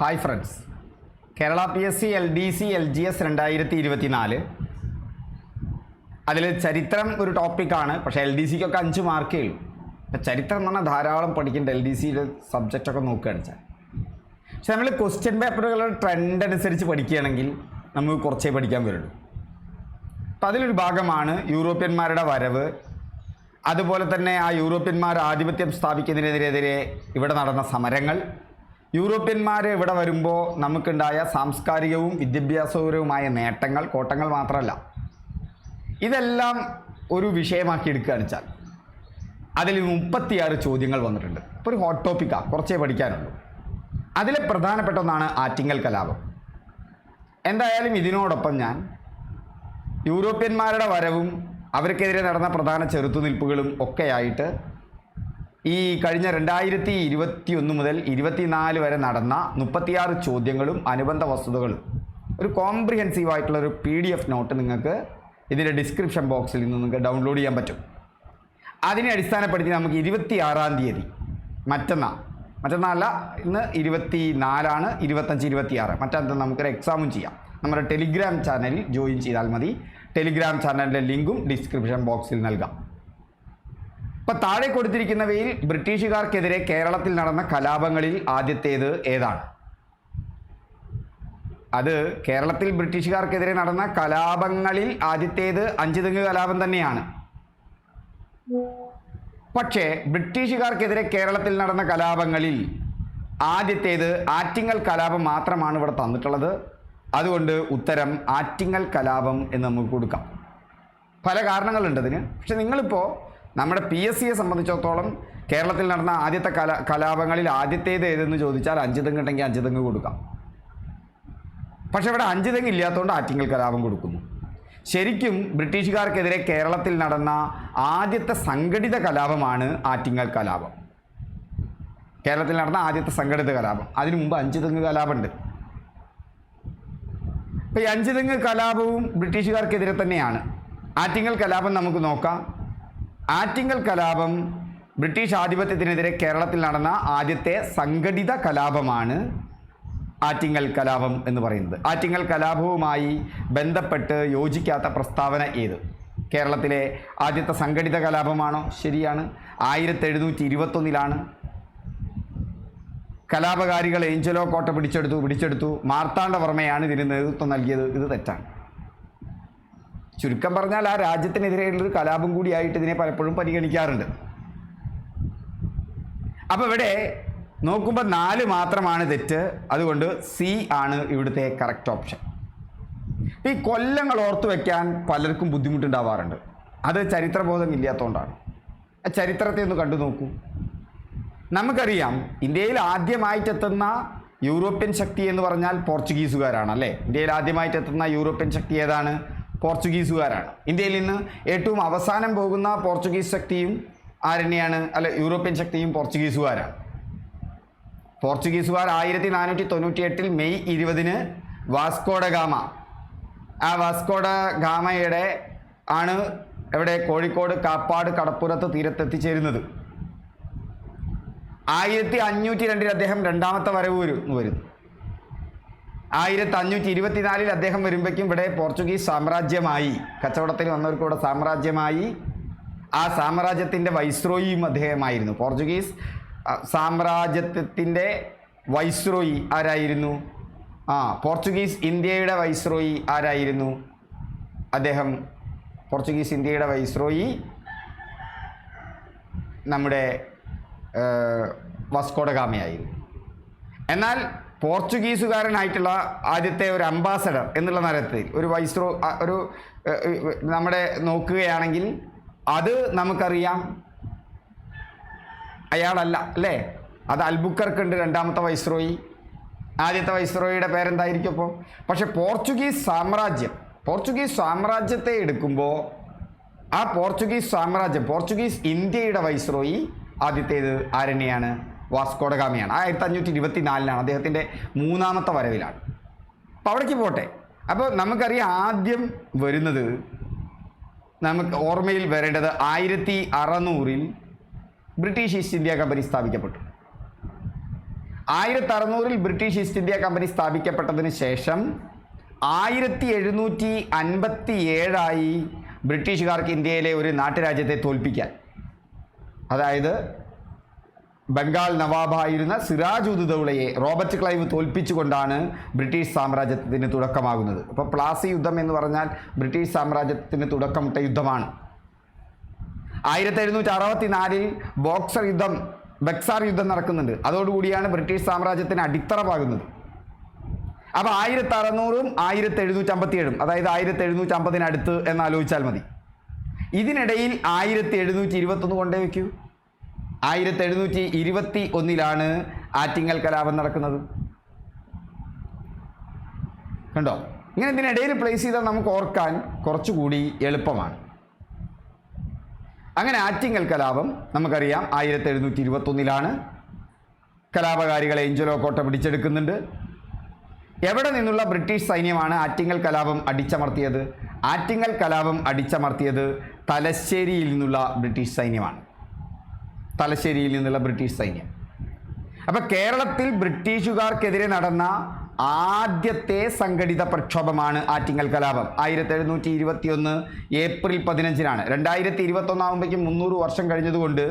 Hi friends. Kerala P S C L D C L G S രണ്ടായിരത്തി ഇരുപത്തി നാല് അതിൽ ചരിത്രം ഒരു ടോപ്പിക്കാണ് പക്ഷേ എൽ ഡി സിക്കൊക്കെ അഞ്ച് മാർക്കേ ഉള്ളൂ. അപ്പം ചരിത്രം എന്ന് പറഞ്ഞാൽ ധാരാളം പഠിക്കേണ്ട എൽ ഡി സിയുടെ സബ്ജക്റ്റൊക്കെ നോക്കുകയാണ് വെച്ചാൽ. പക്ഷെ നമ്മൾ ക്വസ്റ്റ്യൻ പേപ്പറുകളുടെ ട്രെൻഡ് അനുസരിച്ച് പഠിക്കുകയാണെങ്കിൽ നമുക്ക് കുറച്ചേ പഠിക്കാൻ വരുള്ളൂ അപ്പം അതിലൊരു ഭാഗമാണ് യൂറോപ്യന്മാരുടെ വരവ്. അതുപോലെ തന്നെ ആ യൂറോപ്യന്മാർ ആധിപത്യം സ്ഥാപിക്കുന്നതിനെതിരെതിരെ ഇവിടെ നടന്ന സമരങ്ങൾ. യൂറോപ്യന്മാർ ഇവിടെ വരുമ്പോൾ നമുക്കുണ്ടായ സാംസ്കാരികവും വിദ്യാഭ്യാസപരവുമായ നേട്ടങ്ങൾ കോട്ടങ്ങൾ മാത്രമല്ല. ഇതെല്ലാം ഒരു വിഷയമാക്കി എടുക്കുകയാണ് വെച്ചാൽ അതിൽ മുപ്പത്തിയാറ് ചോദ്യങ്ങൾ വന്നിട്ടുണ്ട്. ഇപ്പോൾ ഒരു ഹോട്ട് ടോപ്പിക്കാണ് കുറച്ചേ പഠിക്കാനുള്ളൂ. അതിലെ പ്രധാനപ്പെട്ട ഒന്നാണ് ആറ്റിങ്ങൽ കലാപം. എന്തായാലും ഇതിനോടൊപ്പം ഞാൻ യൂറോപ്യന്മാരുടെ വരവും അവർക്കെതിരെ നടന്ന പ്രധാന ചെറുത്തുനിൽപ്പുകളും ഒക്കെയായിട്ട് ഈ കഴിഞ്ഞ രണ്ടായിരത്തി ഇരുപത്തി ഒന്ന് മുതൽ ഇരുപത്തിനാല് വരെ നടന്ന മുപ്പത്തിയാറ് ചോദ്യങ്ങളും അനുബന്ധ വസ്തുതകളും. ഒരു കോംപ്രിഹെൻസീവ് ആയിട്ടുള്ള ഒരു പി ഡി എഫ് നോട്ട് നിങ്ങൾക്ക് ഇതിന്റെ ഡിസ്ക്രിപ്ഷൻ ബോക്സിൽ നിന്ന് നിങ്ങൾക്ക് ഡൗൺലോഡ് ചെയ്യാൻ പറ്റും. അതിനെ അടിസ്ഥാനപ്പെടുത്തി നമുക്ക് ഇരുപത്തി ആറാം തീയതി മറ്റന്നാൾ മറ്റന്നാളല്ല ഇന്ന് ഇരുപത്തി നാലാണ് ഇരുപത്തഞ്ച് ഇരുപത്തി ആറ് മറ്റന്നാൾ നമുക്കൊരു എക്സാമും ചെയ്യാം. നമ്മുടെ ടെലിഗ്രാം ചാനലിൽ ജോയിൻ ചെയ്താൽ മതി. ടെലിഗ്രാം ചാനലിന്റെ ലിങ്കും ഡിസ്ക്രിപ്ഷൻ ബോക്സിൽ നൽകാം. ഇപ്പം താഴെ കൊടുത്തിരിക്കുന്നവയിൽ ബ്രിട്ടീഷുകാർക്കെതിരെ കേരളത്തിൽ നടന്ന കലാപങ്ങളിൽ ആദ്യത്തേത് ഏതാണ്? അത് കേരളത്തിൽ ബ്രിട്ടീഷുകാർക്കെതിരെ നടന്ന കലാപങ്ങളിൽ ആദ്യത്തേത് അഞ്ചുതെങ്ങ് കലാപം തന്നെയാണ്. പക്ഷേ ബ്രിട്ടീഷുകാർക്കെതിരെ കേരളത്തിൽ നടന്ന കലാപങ്ങളിൽ ആദ്യത്തേത് ആറ്റിങ്ങൽ കലാപം മാത്രമാണ് ഇവിടെ തന്നിട്ടുള്ളത്. അതുകൊണ്ട് ഉത്തരം ആറ്റിങ്ങൽ കലാപം എന്ന് നമുക്ക് കൊടുക്കാം. പല കാരണങ്ങളുണ്ട് അതിന്. പക്ഷെ നിങ്ങളിപ്പോൾ നമ്മുടെ പി എസ് സിയെ സംബന്ധിച്ചിടത്തോളം കേരളത്തിൽ നടന്ന ആദ്യത്തെ കല കലാപങ്ങളിൽ ആദ്യത്തേത് ഏതെന്ന് ചോദിച്ചാൽ അഞ്ച് തെങ്ങ് ഉണ്ടെങ്കിൽ അഞ്ച് തെങ്ങ് കൊടുക്കാം. പക്ഷെ ഇവിടെ അഞ്ച് തെങ്ങ് ഇല്ലാത്തതുകൊണ്ട് ആറ്റിങ്ങൽ കലാപം കൊടുക്കുന്നു. ശരിക്കും ബ്രിട്ടീഷുകാർക്കെതിരെ കേരളത്തിൽ നടന്ന ആദ്യത്തെ സംഘടിത കലാപമാണ് ആറ്റിങ്ങൽ കലാപം. കേരളത്തിൽ നടന്ന ആദ്യത്തെ സംഘടിത കലാപം. അതിനു മുമ്പ് അഞ്ച് തെങ്ങ് കലാപമുണ്ട്. ഇപ്പം ഈ അഞ്ച് തെങ്ങ് കലാപവും ബ്രിട്ടീഷുകാർക്കെതിരെ തന്നെയാണ്. ആറ്റിങ്ങൽ കലാപം നമുക്ക് നോക്കാം. ആറ്റിങ്ങൽ കലാപം ബ്രിട്ടീഷ് ആധിപത്യത്തിനെതിരെ കേരളത്തിൽ നടന്ന ആദ്യത്തെ സംഘടിത കലാപമാണ് ആറ്റിങ്ങൽ കലാപം എന്ന് പറയുന്നത്. ആറ്റിങ്ങൽ കലാപവുമായി ബന്ധപ്പെട്ട് യോജിക്കാത്ത പ്രസ്താവന ഏത്? കേരളത്തിലെ ആദ്യത്തെ സംഘടിത കലാപമാണോ? ശരിയാണ്. ആയിരത്തി എഴുന്നൂറ്റി ഇരുപത്തൊന്നിലാണ് കലാപകാരികൾ ഏഞ്ചലോ കോട്ട പിടിച്ചെടുത്തു പിടിച്ചെടുത്തു. മാർത്താണ്ഡവർമ്മയാണ് ഇതിന് നേതൃത്വം നൽകിയത്. ഇത് തെറ്റാണ്. ചുരുക്കം പറഞ്ഞാൽ ആ രാജ്യത്തിനെതിരെയുള്ളൊരു കലാപം കൂടിയായിട്ട് ഇതിനെ പലപ്പോഴും പരിഗണിക്കാറുണ്ട്. അപ്പോൾ ഇവിടെ നോക്കുമ്പോൾ നാല് മാത്രമാണ് തെറ്റ്. അതുകൊണ്ട് സി ആണ് ഇവിടുത്തെ കറക്റ്റ് ഓപ്ഷൻ ഈ കൊല്ലങ്ങൾ ഓർത്തു വയ്ക്കാൻ പലർക്കും ബുദ്ധിമുട്ടുണ്ടാവാറുണ്ട്. അത് ചരിത്രബോധം ഇല്ലാത്തതുകൊണ്ടാണ് ചരിത്രത്തെ ഒന്ന് കണ്ടു നോക്കൂ. നമുക്കറിയാം ഇന്ത്യയിൽ ആദ്യമായിട്ടെത്തുന്ന യൂറോപ്യൻ ശക്തി എന്ന് പറഞ്ഞാൽ പോർച്ചുഗീസുകാരാണ് അല്ലേ? ഇന്ത്യയിൽ ആദ്യമായിട്ടെത്തുന്ന യൂറോപ്യൻ ശക്തി ഏതാണ്? പോർച്ചുഗീസുകാരാണ്. ഇന്ത്യയിൽ നിന്ന് ഏറ്റവും അവസാനം പോകുന്ന പോർച്ചുഗീസ് ശക്തിയും ആരെന്നെയാണ്? അല്ല യൂറോപ്യൻ ശക്തിയും പോർച്ചുഗീസുകാരാണ്. പോർച്ചുഗീസുകാർ ആയിരത്തി നാനൂറ്റി തൊണ്ണൂറ്റി എട്ടിൽ മെയ് ഇരുപതിന് വാസ്കോഡ ഗാമ. ആ വാസ്കോഡ ഗാമയുടെ ആണ് എവിടെ? കോഴിക്കോട് കാപ്പാട് കടപ്പുറത്ത് തീരത്തെത്തിച്ചേരുന്നത്. ആയിരത്തി അഞ്ഞൂറ്റി രണ്ടിൽ അദ്ദേഹം രണ്ടാമത്തെ വരവ് വരും വരുന്നു. ആയിരത്തി അഞ്ഞൂറ്റി ഇരുപത്തിനാലിൽ അദ്ദേഹം വരുമ്പോഴേക്കും ഇവിടെ പോർച്ചുഗീസ് സാമ്രാജ്യമായി കച്ചവടത്തിൽ വന്നവർക്ക് ഇവിടെ സാമ്രാജ്യമായി. ആ സാമ്രാജ്യത്തിന്റെ വൈസ്രോയിയും അദ്ദേഹമായിരുന്നു. പോർച്ചുഗീസ് സാമ്രാജ്യത്തിന്റെ വൈസ്രോയി ആരായിരുന്നു? ആ പോർച്ചുഗീസ് ഇന്ത്യയുടെ വൈസ്രോയി ആരായിരുന്നു? അദ്ദേഹം പോർച്ചുഗീസ് ഇന്ത്യയുടെ വൈസ്രോയി നമ്മുടെ വാസ്കോഡഗാമയായിരുന്നു എന്നാൽ പോർച്ചുഗീസുകാരനായിട്ടുള്ള ആദ്യത്തെ ഒരു അംബാസഡർ എന്നുള്ള തരത്തിൽ ഒരു വൈസ്രോ ഒരു നമ്മുടെ നോക്കുകയാണെങ്കിൽ അത് നമുക്കറിയാം. അയാളല്ല അല്ലേ? അത് അൽബുക്കർക്ക് ഉണ്ട് രണ്ടാമത്തെ വൈസ്രോയി. ആദ്യത്തെ വൈസ്രോയിയുടെ പേരെന്തായിരിക്കും അപ്പോൾ പക്ഷെ പോർച്ചുഗീസ് സാമ്രാജ്യം പോർച്ചുഗീസ് സാമ്രാജ്യത്തെ എടുക്കുമ്പോൾ ആ പോർച്ചുഗീസ് സാമ്രാജ്യം പോർച്ചുഗീസ് ഇന്ത്യയുടെ വൈസ്രോയി ആദ്യത്തേത് ആരണ്യാണ് വാസ്കോഡഗാമിയാണ് ആയിരത്തി അഞ്ഞൂറ്റി ഇരുപത്തി നാലിലാണ് അദ്ദേഹത്തിന്റെ മൂന്നാമത്തെ വരവിലാണ്. അപ്പോൾ അവിടേക്ക് പോട്ടെ. അപ്പോൾ നമുക്കറിയാം ആദ്യം വരുന്നത് നമുക്ക് ഓർമ്മയിൽ വരേണ്ടത് ആയിരത്തി അറുന്നൂറിൽ ബ്രിട്ടീഷ് ഈസ്റ്റ് ഇന്ത്യ കമ്പനി സ്ഥാപിക്കപ്പെട്ടു. ആയിരത്തി അറുന്നൂറിൽ ബ്രിട്ടീഷ് ഈസ്റ്റ് ഇന്ത്യ കമ്പനി സ്ഥാപിക്കപ്പെട്ടതിന് ശേഷം ആയിരത്തി എഴുന്നൂറ്റി അൻപത്തി ഏഴായി ബ്രിട്ടീഷുകാർക്ക് ഇന്ത്യയിലെ ഒരു നാട്ടുരാജ്യത്തെ തോൽപ്പിക്കാൻ. അതായത് ബംഗാൾ നവാബായിരുന്ന സിറാജ് ഉദദൗളയെ റോബർട്ട് ക്ലൈവ് തോൽപ്പിച്ചുകൊണ്ടാണ് ബ്രിട്ടീഷ് സാമ്രാജ്യത്തിന് തുടക്കമാകുന്നത്. അപ്പോൾ പ്ലാസി യുദ്ധം എന്ന് പറഞ്ഞാൽ ബ്രിട്ടീഷ് സാമ്രാജ്യത്തിന് തുടക്കമിട്ട യുദ്ധമാണ്. ആയിരത്തി എഴുന്നൂറ്റി അറുപത്തി നാലിൽ ബോക്സർ യുദ്ധം ബക്സാർ യുദ്ധം നടക്കുന്നുണ്ട്. അതോടുകൂടിയാണ് ബ്രിട്ടീഷ് സാമ്രാജ്യത്തിന് അടിത്തറ പാകുന്നത് അപ്പോൾ ആയിരത്തി അറുന്നൂറും ആയിരത്തി എഴുന്നൂറ്റി അമ്പത്തി ഏഴും അതായത് ആയിരത്തി എഴുന്നൂറ്റി അമ്പതിനടുത്ത് എന്ന് ആലോചിച്ചാൽ മതി. ഇതിനിടയിൽ ആയിരത്തി എഴുന്നൂറ്റി ഇരുപത്തൊന്ന് കൊണ്ടേ വയ്ക്കൂ ആയിരത്തി എഴുന്നൂറ്റി ഇരുപത്തി ഒന്നിലാണ് ആറ്റിങ്ങൽ കലാപം നടക്കുന്നത്. കണ്ടോ? ഇങ്ങനെ ഇതിനിടയിൽ പ്ലേസ് ചെയ്താൽ നമുക്ക് ഓർക്കാൻ കുറച്ചുകൂടി എളുപ്പമാണ്. അങ്ങനെ ആറ്റിങ്ങൽ കലാപം നമുക്കറിയാം. ആയിരത്തി എഴുന്നൂറ്റി ഇരുപത്തൊന്നിലാണ് കലാപകാരികളെ എഞ്ചലോ കോട്ട പിടിച്ചെടുക്കുന്നുണ്ട്. എവിടെ നിന്നുള്ള ബ്രിട്ടീഷ് സൈന്യമാണ് ആറ്റിങ്ങൽ കലാപം അടിച്ചമർത്തിയത്? ആറ്റിങ്ങൽ കലാപം അടിച്ചമർത്തിയത് തലശ്ശേരിയിൽ നിന്നുള്ള ബ്രിട്ടീഷ് സൈന്യമാണ്. തലശ്ശേരിയിൽ നിന്നുള്ള ബ്രിട്ടീഷ് സൈന്യം. അപ്പോൾ കേരളത്തിൽ ബ്രിട്ടീഷുകാർക്കെതിരെ നടന്ന ആദ്യത്തെ സംഘടിത പ്രക്ഷോഭമാണ് ആറ്റിങ്ങൽ കലാപം. ആയിരത്തി എഴുന്നൂറ്റി ഇരുപത്തി ഒന്ന് ഏപ്രിൽ പതിനഞ്ചിനാണ്. രണ്ടായിരത്തി ഇരുപത്തൊന്നാകുമ്പോഴേക്കും മുന്നൂറ് വർഷം കഴിഞ്ഞതുകൊണ്ട്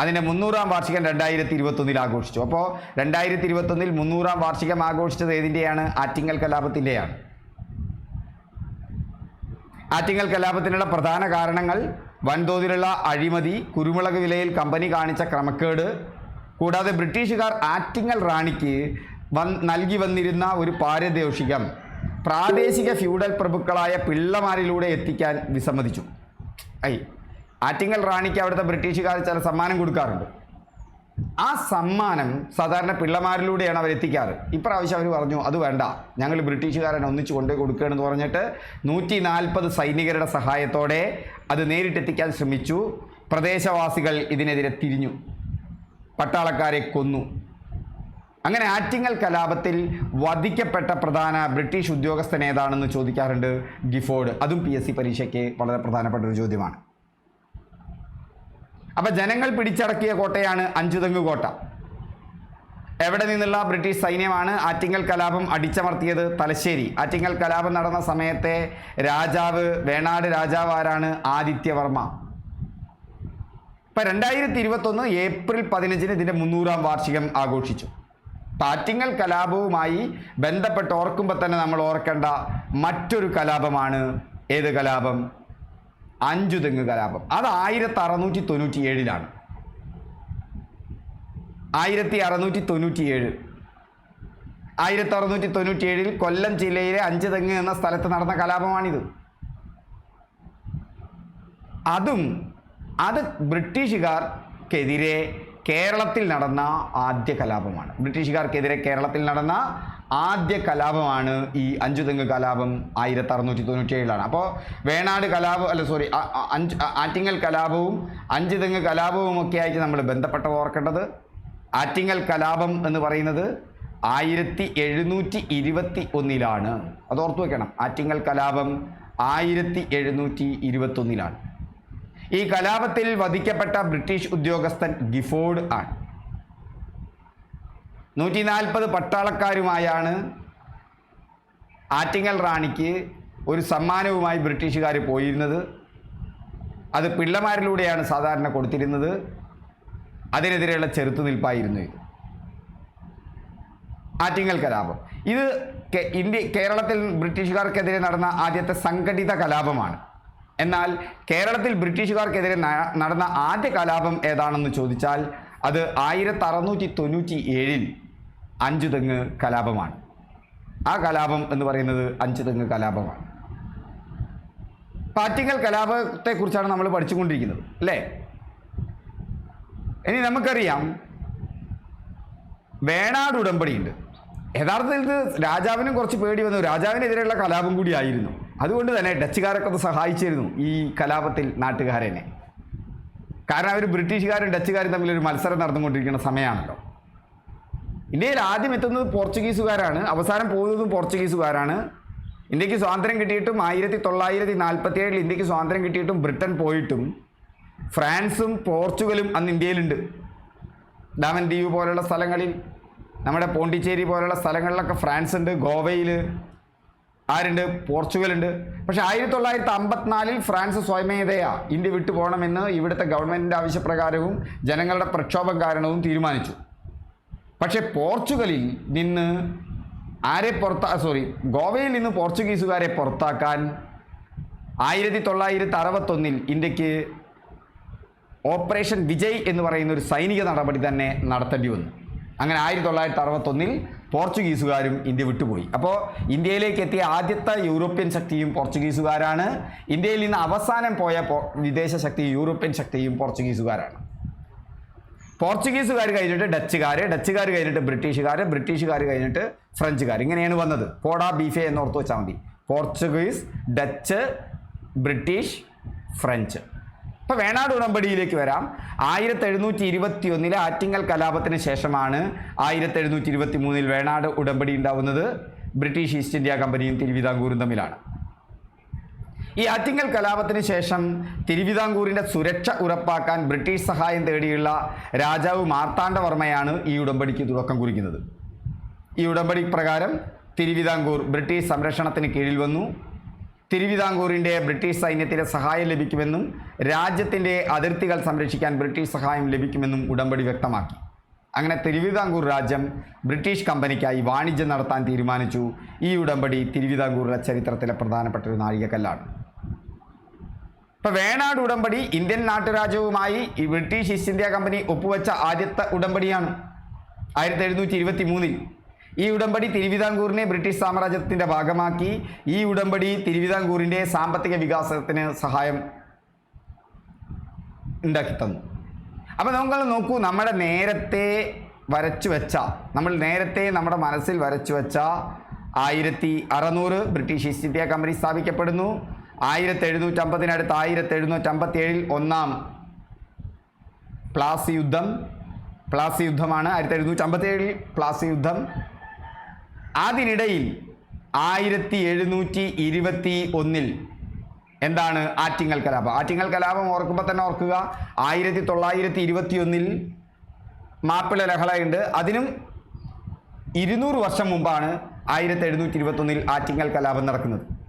അതിന്റെ മുന്നൂറാം വാർഷികം രണ്ടായിരത്തി ഇരുപത്തൊന്നിൽ ആഘോഷിച്ചു. അപ്പോൾ രണ്ടായിരത്തി ഇരുപത്തൊന്നിൽ മുന്നൂറാം വാർഷികം ആഘോഷിച്ചത് ഏതിന്റെയാണ്? ആറ്റിങ്ങൽ കലാപത്തിന്റെയാണ്. ആറ്റിങ്ങൽ കലാപത്തിനുള്ള പ്രധാന കാരണങ്ങൾ വൻതോതിലുള്ള അഴിമതി കുരുമുളക് വിലയിൽ കമ്പനി കാണിച്ച ക്രമക്കേട് കൂടാതെ ബ്രിട്ടീഷുകാർ ആറ്റിങ്ങൽ റാണിക്ക് വൻ നൽകി വന്നിരുന്ന ഒരു പാരദോഷികം പ്രാദേശിക ഫ്യൂഡൽ പ്രഭുക്കളായ പിള്ളമാരിലൂടെ എത്തിക്കാൻ വിസമ്മതിച്ചു. ഐ ആറ്റിങ്ങൽ റാണിക്ക് അവിടുത്തെ ബ്രിട്ടീഷുകാർ ചില സമ്മാനം കൊടുക്കാറുണ്ട്. ആ സമ്മാനം സാധാരണ പിള്ളമാരിലൂടെയാണ് അവർ എത്തിക്കാറ്. ഇപ്രാവശ്യം അവർ പറഞ്ഞു അത് വേണ്ട. ഞങ്ങൾ ബ്രിട്ടീഷുകാരനെ ഒന്നിച്ചു കൊണ്ടുപോയി കൊടുക്കുകയാണെന്ന് പറഞ്ഞിട്ട് നൂറ്റി നാൽപ്പത് സൈനികരുടെ സഹായത്തോടെ അത് നേരിട്ടെത്തിക്കാൻ ശ്രമിച്ചു. പ്രദേശവാസികൾ ഇതിനെതിരെ തിരിഞ്ഞു. പട്ടാളക്കാരെ കൊന്നു. അങ്ങനെ ആറ്റിങ്ങൽ കലാപത്തിൽ വധിക്കപ്പെട്ട പ്രധാന ബ്രിട്ടീഷ് ഉദ്യോഗസ്ഥൻ ഏതാണെന്ന് ചോദിക്കാറുണ്ട്? ഗിഫോർഡ്. അതും പി എസ് സി പരീക്ഷയ്ക്ക് വളരെ പ്രധാനപ്പെട്ട ഒരു ചോദ്യമാണ്. അപ്പൊ ജനങ്ങൾ പിടിച്ചടക്കിയ കോട്ടയാണ് അഞ്ചുതെങ്ങ് കോട്ട. എവിടെ നിന്നുള്ള ബ്രിട്ടീഷ് സൈന്യമാണ് ആറ്റിങ്ങൽ കലാപം അടിച്ചമർത്തിയത്? തലശ്ശേരി. ആറ്റിങ്ങൽ കലാപം നടന്ന സമയത്തെ രാജാവ് വേണാട് രാജാവ് ആരാണ്? ആദിത്യവർമ്മ. ഇപ്പൊ രണ്ടായിരത്തി ഇരുപത്തൊന്ന് ഏപ്രിൽ പതിനഞ്ചിന് ഇതിന്റെ മുന്നൂറാം വാർഷികം ആഘോഷിച്ചു. ആറ്റിങ്ങൽ കലാപവുമായി ബന്ധപ്പെട്ട് ഓർക്കുമ്പോൾ തന്നെ നമ്മൾ ഓർക്കേണ്ട മറ്റൊരു കലാപമാണ്. ഏത് കലാപം? അഞ്ചു തെങ്ങ് കലാപം. അത് ആയിരത്തി അറുന്നൂറ്റി തൊണ്ണൂറ്റി ഏഴിലാണ് ആയിരത്തി അറുന്നൂറ്റി തൊണ്ണൂറ്റി ഏഴ് ആയിരത്തി അറുന്നൂറ്റി തൊണ്ണൂറ്റി ഏഴിൽ കൊല്ലം ജില്ലയിലെ അഞ്ച് തെങ്ങ് എന്ന സ്ഥലത്ത് നടന്ന കലാപമാണിത്. അതും അത് ബ്രിട്ടീഷുകാർക്കെതിരെ കേരളത്തിൽ നടന്ന ആദ്യ കലാപമാണ്. ബ്രിട്ടീഷുകാർക്കെതിരെ കേരളത്തിൽ നടന്ന ആദ്യ കലാപമാണ് ഈ അഞ്ചു തെങ്ങ് കലാപം ആയിരത്തി അറുന്നൂറ്റി തൊണ്ണൂറ്റി ഏഴിലാണ് അപ്പോൾ വേണാട് കലാപം അല്ല സോറി അഞ്ച് ആറ്റിങ്ങൽ കലാപവും അഞ്ച് തെങ്ങ് കലാപവും ഒക്കെ ആയിട്ട് നമ്മൾ ബന്ധപ്പെട്ട ഓർക്കേണ്ടത് ആറ്റിങ്ങൽ കലാപം എന്ന് പറയുന്നത് ആയിരത്തി എഴുന്നൂറ്റി ഇരുപത്തി ഒന്നിലാണ് അത് ഓർത്തു വെക്കണം ആറ്റിങ്ങൽ കലാപം ആയിരത്തി എഴുന്നൂറ്റി ഇരുപത്തൊന്നിലാണ് ഈ കലാപത്തിൽ വധിക്കപ്പെട്ട ബ്രിട്ടീഷ് ഉദ്യോഗസ്ഥൻ ഗിഫോർഡ് ആണ്. നൂറ്റി നാൽപ്പത് പട്ടാളക്കാരുമായാണ് ആറ്റിങ്ങൽ റാണിക്ക് ഒരു സമ്മാനവുമായി ബ്രിട്ടീഷുകാർ പോയിരുന്നത്. അത് പിള്ളമാരിലൂടെയാണ് സാധാരണ കൊടുത്തിരുന്നത്. അതിനെതിരെയുള്ള ചെറുത്തുനിൽപ്പായിരുന്നു ഇത്. ആറ്റിങ്ങൽ കലാപം. ഇത് ഇന്ത്യ കേരളത്തിൽ ബ്രിട്ടീഷുകാർക്കെതിരെ നടന്ന ആദ്യത്തെ സംഘടിത കലാപമാണ്. എന്നാൽ കേരളത്തിൽ ബ്രിട്ടീഷുകാർക്കെതിരെ നടന്ന ആദ്യ കലാപം ഏതാണെന്ന് ചോദിച്ചാൽ അത് ആയിരത്തി അറുന്നൂറ്റി തൊണ്ണൂറ്റി ഏഴിൽ അഞ്ചു തെങ്ങ് കലാപമാണ്. ആ കലാപം എന്ന് പറയുന്നത് അഞ്ചു തെങ്ങ് കലാപമാണ്. പാറ്റിങ്ങൽ കലാപത്തെക്കുറിച്ചാണ് നമ്മൾ പഠിച്ചുകൊണ്ടിരിക്കുന്നത് അല്ലേ? ഇനി നമുക്കറിയാം വേണാട് ഉടമ്പടിയുണ്ട്. യഥാർത്ഥത്തിൽ ഇത് രാജാവിനും കുറച്ച് പേടി വന്നു. രാജാവിനെതിരെയുള്ള കലാപം കൂടിയായിരുന്നു അതുകൊണ്ട് തന്നെ ഡച്ചുകാരൊക്കെ അത് സഹായിച്ചിരുന്നു ഈ കലാപത്തിൽ നാട്ടുകാരനെ. കാരണം അവർ ബ്രിട്ടീഷുകാരും ഡച്ചുകാരും തമ്മിൽ ഒരു മത്സരം നടന്നുകൊണ്ടിരിക്കുന്ന സമയമാണല്ലോ. ഇന്ത്യയിൽ ആദ്യം എത്തുന്നത് പോർച്ചുഗീസുകാരാണ് അവസാനം പോകുന്നതും പോർച്ചുഗീസുകാരാണ്. ഇന്ത്യയ്ക്ക് സ്വാതന്ത്ര്യം കിട്ടിയിട്ടും ആയിരത്തി തൊള്ളായിരത്തി നാൽപ്പത്തി ഏഴിൽ ഇന്ത്യയ്ക്ക് സ്വാതന്ത്ര്യം കിട്ടിയിട്ടും ബ്രിട്ടൻ പോയിട്ടും ഫ്രാൻസും പോർച്ചുഗലും അന്ന് ഇന്ത്യയിലുണ്ട്. ഡാമൻ ദ്വീപ് പോലുള്ള സ്ഥലങ്ങളിൽ നമ്മുടെ പോണ്ടിച്ചേരി പോലുള്ള സ്ഥലങ്ങളിലൊക്കെ ഫ്രാൻസ് ഉണ്ട് ഗോവയിൽ ആരുണ്ട്? പോർച്ചുഗലുണ്ട്. പക്ഷെ ആയിരത്തി തൊള്ളായിരത്തി അമ്പത്തിനാലിൽ ഫ്രാൻസ് സ്വയമേധയാ ഇന്ത്യ വിട്ടു പോകണമെന്ന് ഇവിടുത്തെ ഗവൺമെന്റിന്റെ ആവശ്യപ്രകാരവും ജനങ്ങളുടെ പ്രക്ഷോഭം കാരണവും തീരുമാനിച്ചു. പക്ഷെ പോർച്ചുഗലിൽ നിന്ന് ആരെ പുറത്താ സോറി ഗോവയിൽ നിന്ന് പോർച്ചുഗീസുകാരെ പുറത്താക്കാൻ ആയിരത്തി തൊള്ളായിരത്തി അറുപത്തൊന്നിൽ ഇന്ത്യയ്ക്ക് ഓപ്പറേഷൻ വിജയ് എന്ന് പറയുന്ന ഒരു സൈനിക നടപടി തന്നെ നടത്തേണ്ടി വന്നു. അങ്ങനെ ആയിരത്തി തൊള്ളായിരത്തി അറുപത്തൊന്നിൽ പോർച്ചുഗീസുകാരും ഇന്ത്യ വിട്ടുപോയി. അപ്പോൾ ഇന്ത്യയിലേക്ക് എത്തിയ ആദ്യത്തെ യൂറോപ്യൻ ശക്തിയും പോർച്ചുഗീസുകാരാണ്. ഇന്ത്യയിൽ നിന്ന് അവസാനം പോയ വിദേശ ശക്തി യൂറോപ്യൻ ശക്തിയും പോർച്ചുഗീസുകാരാണ്. പോർച്ചുഗീസുകാർ കഴിഞ്ഞിട്ട് ഡച്ചുകാർ ഡച്ചുകാർ കഴിഞ്ഞിട്ട് ബ്രിട്ടീഷുകാർ ബ്രിട്ടീഷുകാർ കഴിഞ്ഞിട്ട് ഫ്രഞ്ചുകാർ ഇങ്ങനെയാണ് വന്നത്. പോടാ ബീഫെ എന്ന് ഓർത്ത് വെച്ചാൽ മതി. Portuguese Dutch British French. ഇപ്പോൾ വേണാട് ഉടമ്പടിയിലേക്ക് വരാം. ആയിരത്തി എഴുന്നൂറ്റി ഇരുപത്തി ഒന്നിലെ ആറ്റിങ്ങൽ കലാപത്തിന് ശേഷമാണ് ആയിരത്തി എഴുന്നൂറ്റി ഇരുപത്തി മൂന്നിൽ വേണാട് ഉടമ്പടി ഉണ്ടാവുന്നത്. ബ്രിട്ടീഷ് ഈസ്റ്റ് ഇന്ത്യ കമ്പനിയും തിരുവിതാംകൂറും തമ്മിലാണ്. ഈ ആറ്റിങ്ങൽ കലാപത്തിന് ശേഷം തിരുവിതാംകൂറിന്റെ സുരക്ഷ ഉറപ്പാക്കാൻ ബ്രിട്ടീഷ് സഹായം തേടിയുള്ള രാജാവ് മാർത്താണ്ഡവർമ്മയാണ് ഈ ഉടമ്പടിക്ക് തുടക്കം കുറിക്കുന്നത്. ഈ ഉടമ്പടി പ്രകാരം തിരുവിതാംകൂർ ബ്രിട്ടീഷ് സംരക്ഷണത്തിന് കീഴിൽ വന്നു. തിരുവിതാംകൂറിന്റെ ബ്രിട്ടീഷ് സൈന്യത്തിന്റെ സഹായം ലഭിക്കുമെന്നും രാജ്യത്തിന്റെ അതിർത്തികൾ സംരക്ഷിക്കാൻ ബ്രിട്ടീഷ് സഹായം ലഭിക്കുമെന്നും ഉടമ്പടി വ്യക്തമാക്കി. അങ്ങനെ തിരുവിതാംകൂർ രാജ്യം ബ്രിട്ടീഷ് കമ്പനിക്കായി വാണിജ്യം നടത്താൻ തീരുമാനിച്ചു. ഈ ഉടമ്പടി തിരുവിതാംകൂറിലെ ചരിത്രത്തിലെ പ്രധാനപ്പെട്ട ഒരു നാഴികക്കല്ലാണ്. ഇപ്പൊ വേണാട് ഉടമ്പടി ഇന്ത്യൻ നാട്ടുരാജ്യവുമായി ഈ ബ്രിട്ടീഷ് ഈസ്റ്റ് ഇന്ത്യ കമ്പനി ഒപ്പുവെച്ച ആദ്യത്തെ ഉടമ്പടിയാണ്. ആയിരത്തി എഴുന്നൂറ്റി ഇരുപത്തി മൂന്നിൽ ഈ ഉടമ്പടി തിരുവിതാംകൂറിനെ ബ്രിട്ടീഷ് സാമ്രാജ്യത്തിന്റെ ഭാഗമാക്കി. ഈ ഉടമ്പടി തിരുവിതാംകൂറിന്റെ സാമ്പത്തിക വികാസത്തിന് സഹായം ഉണ്ടാക്കി തന്നു. അപ്പോൾ നമ്മൾ നോക്കൂ നമ്മുടെ നേരത്തെ വരച്ചു വെച്ച നമ്മൾ നേരത്തെ നമ്മുടെ മനസ്സിൽ വരച്ചു വെച്ച ആയിരത്തി അറുന്നൂറ് ബ്രിട്ടീഷ് ഈസ്റ്റ് ഇന്ത്യ കമ്പനി സ്ഥാപിക്കപ്പെടുന്നു. ആയിരത്തി എഴുന്നൂറ്റമ്പതിനടുത്ത് ആയിരത്തി എഴുന്നൂറ്റമ്പത്തി ഏഴിൽ ഒന്നാം പ്ലാസി യുദ്ധം. പ്ലാസി യുദ്ധമാണ്. ആയിരത്തി എഴുന്നൂറ്റമ്പത്തി ഏഴിൽ പ്ലാസി യുദ്ധം. അതിനിടയിൽ ആയിരത്തി എഴുന്നൂറ്റി ഇരുപത്തി ഒന്നിൽ എന്താണ് ആറ്റിങ്ങൽ കലാപം? ആറ്റിങ്ങൽ കലാപം ഓർക്കുമ്പോൾ തന്നെ ഓർക്കുക ആയിരത്തി തൊള്ളായിരത്തി ഇരുപത്തി ഒന്നിൽ മാപ്പിള ലഹളയുണ്ട്. അതിനും ഇരുന്നൂറ് വർഷം മുമ്പാണ് ആയിരത്തി എഴുന്നൂറ്റി ഇരുപത്തൊന്നിൽ ആറ്റിങ്ങൽ കലാപം നടക്കുന്നത്.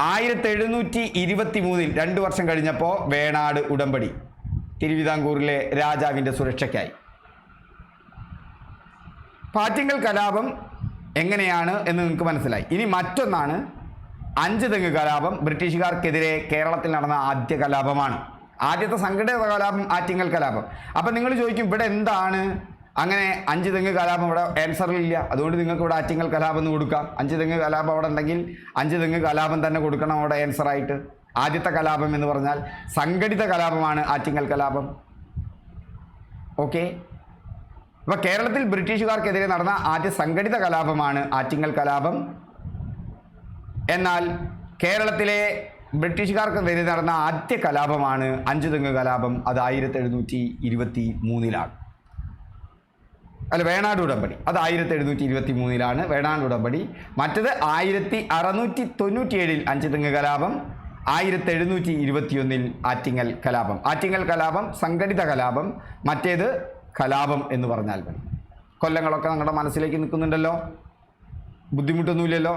ആയിരത്തി എഴുന്നൂറ്റി ഇരുപത്തി മൂന്നിൽ രണ്ട് വർഷം കഴിഞ്ഞപ്പോൾ വേണാട് ഉടമ്പടി. തിരുവിതാംകൂറിലെ രാജാവിന്റെ സുരക്ഷയ്ക്കായി. പാറ്റിങ്ങൽ കലാപം എങ്ങനെയാണ് എന്ന് നിങ്ങൾക്ക് മനസ്സിലായി. ഇനി മറ്റൊന്നാണ് അഞ്ച് തെങ്ങ് കലാപം. ബ്രിട്ടീഷുകാർക്കെതിരെ കേരളത്തിൽ നടന്ന ആദ്യ കലാപമാണ്. ആദ്യത്തെ സംഘടിത കലാപം ആറ്റിങ്ങൽ കലാപം. അപ്പം നിങ്ങൾ ചോദിക്കും ഇവിടെ എന്താണ്? അങ്ങനെ അഞ്ച് തെങ്ങ് കലാപം ഇവിടെ ആൻസറിലില്ല അതുകൊണ്ട് നിങ്ങൾക്ക് ഇവിടെ ആറ്റിങ്ങൽ കലാപം എന്ന് കൊടുക്കാം. അഞ്ച് തെങ്ങ് കലാപം അവിടെ ഉണ്ടെങ്കിൽ അഞ്ച് തെങ്ങ് കലാപം തന്നെ കൊടുക്കണം അവിടെ ആൻസറായിട്ട് ആദ്യത്തെ കലാപം എന്ന് പറഞ്ഞാൽ സംഘടിത കലാപമാണ് ആറ്റിങ്ങൽ കലാപം. ഓക്കെ അപ്പോൾ കേരളത്തിൽ ബ്രിട്ടീഷുകാർക്കെതിരെ നടന്ന ആദ്യ സംഘടിത കലാപമാണ് ആറ്റിങ്ങൽ കലാപം. എന്നാൽ കേരളത്തിലെ ബ്രിട്ടീഷുകാർക്കെതിരെ നടന്ന ആദ്യ കലാപമാണ് അഞ്ചുതെങ്ങ് കലാപം. അത് ആയിരത്തി എഴുന്നൂറ്റി ഇരുപത്തി മൂന്നിലാണ്. അല്ല വേണാട് ഉടമ്പടി. അത് ആയിരത്തി എഴുന്നൂറ്റി ഇരുപത്തി മൂന്നിലാണ് വേണാട് ഉടമ്പടി. മറ്റത് ആയിരത്തി അറുന്നൂറ്റി തൊണ്ണൂറ്റിയേഴിൽ അഞ്ചുതെങ്ങ് കലാപം ആയിരത്തി എഴുന്നൂറ്റി ഇരുപത്തിയൊന്നിൽ ആറ്റിങ്ങൽ കലാപം. ആറ്റിങ്ങൽ കലാപം സംഘടിത കലാപം മറ്റേത് കലാപം എന്ന് പറഞ്ഞാൽ മതി. കൊല്ലങ്ങളൊക്കെ നിങ്ങളുടെ മനസ്സിലേക്ക് നിൽക്കുന്നുണ്ടല്ലോ. ബുദ്ധിമുട്ടൊന്നുമില്ലല്ലോ.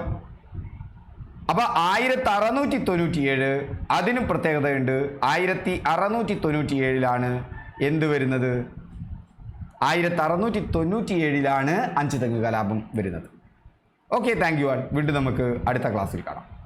അപ്പോൾ ആയിരത്തി അറുന്നൂറ്റി തൊണ്ണൂറ്റിയേഴ് അതിനും പ്രത്യേകതയുണ്ട്. ആയിരത്തി അറുന്നൂറ്റി തൊണ്ണൂറ്റിയേഴിലാണ് എന്ത് വരുന്നത്? ആയിരത്തി അറുന്നൂറ്റി തൊണ്ണൂറ്റി ഏഴിലാണ് അഞ്ച് തെങ്ങ് കലാപം വരുന്നത്. ഓക്കെ താങ്ക് യു ആൾ വീണ്ടും നമുക്ക് അടുത്ത ക്ലാസ്സിൽ കാണാം.